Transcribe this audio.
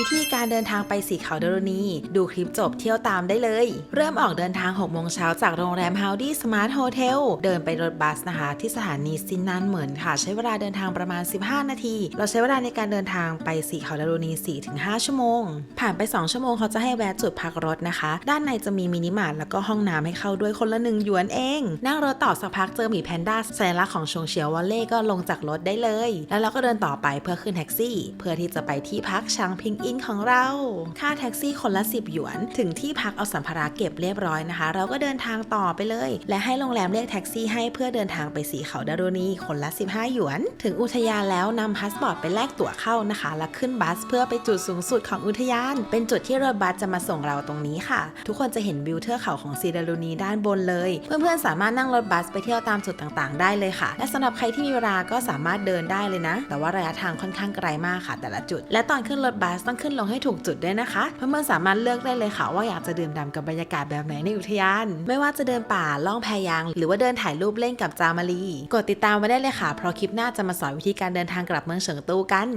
วิธีการเดินทางไปสีเขาดารณีดูคลิปจบเที่ยวตามได้เลย เริ่มออกเดินทาง 6 โมงเช้าจากโรงแรม Howdy Smart Hotel เดินไปรถบัสนะคะ ที่สถานีซินนันเหมือนค่ะ ใช้เวลาเดินทางประมาณ 15 นาที เราใช้เวลาในการเดินทางไปสีเขาดารณี4-5 ชั่วโมง ผ่านไป 2 ชั่วโมงเขาจะให้แวะจุดพักรถนะคะ ด้านในจะมีมินิมาร์ทแล้วก็ห้องน้ำให้เข้าด้วยคนละหนึ่งหยวนเอง นั่งรถต่อสักพักเจอหมีแพนด้าสัญลักษณ์ของชงเฉียววอลเล่ก็ลงจากรถได้เลย แล้วเราก็เดินต่อไปเพื่อขึ้นแท็กซี่ เพื่อที่จะไปที่พักชางพิงอินของเรา ค่าแท็กซี่คนละ 10 หยวน ถึงที่พักเอาสัมภาระเก็บเรียบร้อยนะคะ เราก็เดินทางต่อไปเลย และให้โรงแรมเรียกแท็กซี่ให้เพื่อเดินทางไปสีเขาดารุณีคนละ 15 หยวน ถึงอุทยานแล้วนำพาสปอร์ตไปแลกตั๋วเข้านะคะ แล้วขึ้นบัสเพื่อไปจุดสูงสุดของอุทยาน เป็นจุดที่รถบัสจะมาส่งเราตรงนี้ค่ะ ทุกคนจะเห็นวิวเทือกเขาของซีดารุณีด้านบนเลย เพื่อนๆสามารถนั่งรถบัสไปเที่ยวตามจุดต่างๆ ได้เลยค่ะ และสำหรับใครที่มีเวลาก็สามารถเดินได้เลยนะ แต่ว่าระยะทางค่อนข้างไกลมากค่ะ แต่ละจุด และตอนขึ้นรถบัสต้องขึ้นลงให้ถูกจุดด้วยนะคะเพื่อนๆสามารถเลือกได้เลยค่ะ ว่าอยากจะดื่มด่ำกับบรรยากาศแบบไหนในอุทยาน ไม่ว่าจะเดินป่าล่องแพยาง หรือว่าเดินถ่ายรูปเล่นกับจามารีกดติดตามไว้ได้เลยค่ะ เพราะคลิปหน้าจะมาสอนวิธีการเดินทางกลับเมืองเฉิงตูกัน